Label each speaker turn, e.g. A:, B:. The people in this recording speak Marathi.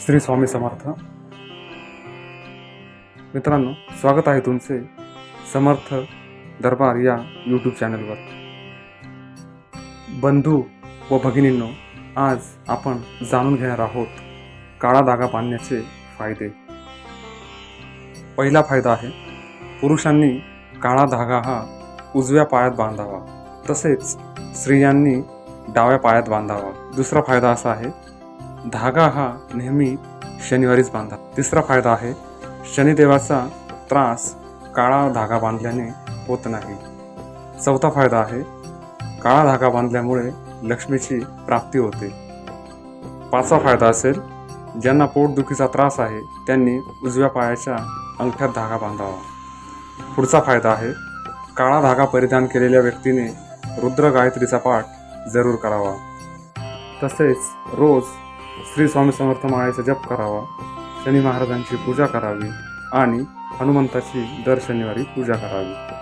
A: श्री स्वामी समर्थ. मित्रांनो स्वागत आहे तुमचे समर्थ दरबार या यूट्यूब चॅनलवर बंधू व भगिनींनो आज आपण जाणून घेणार आहोत काळा धागा बांधण्याचे फायदे. पहिला फायदा आहे पुरुषांनी काळा धागा हा उजव्या पायात बांधावा तसेच स्त्रियांनी डाव्या पायात बांधावा. दुसरा फायदा असा आहे धागा हा नेहमी शनिवारीच बांधा. तिसरा फायदा आहे शनिदेवाचा त्रास काळा धागा बांधल्याने होत नाही. चौथा फायदा आहे काळा धागा बांधल्यामुळे लक्ष्मीची प्राप्ती होते. पाचवा फायदा असेल ज्यांना पोटदुखीचा त्रास आहे त्यांनी उजव्या पायाच्या अंगठ्यात धागा बांधावा. पुढचा फायदा आहे काळा धागा परिधान केलेल्या व्यक्तीने रुद्र गायत्रीचा पाठ जरूर करावा. तसेच रोज श्री स्वामी समर्थ माळेचा जप करावा शनी महाराजांची पूजा करावी आणि हनुमंताची दर शनिवारी पूजा करावी.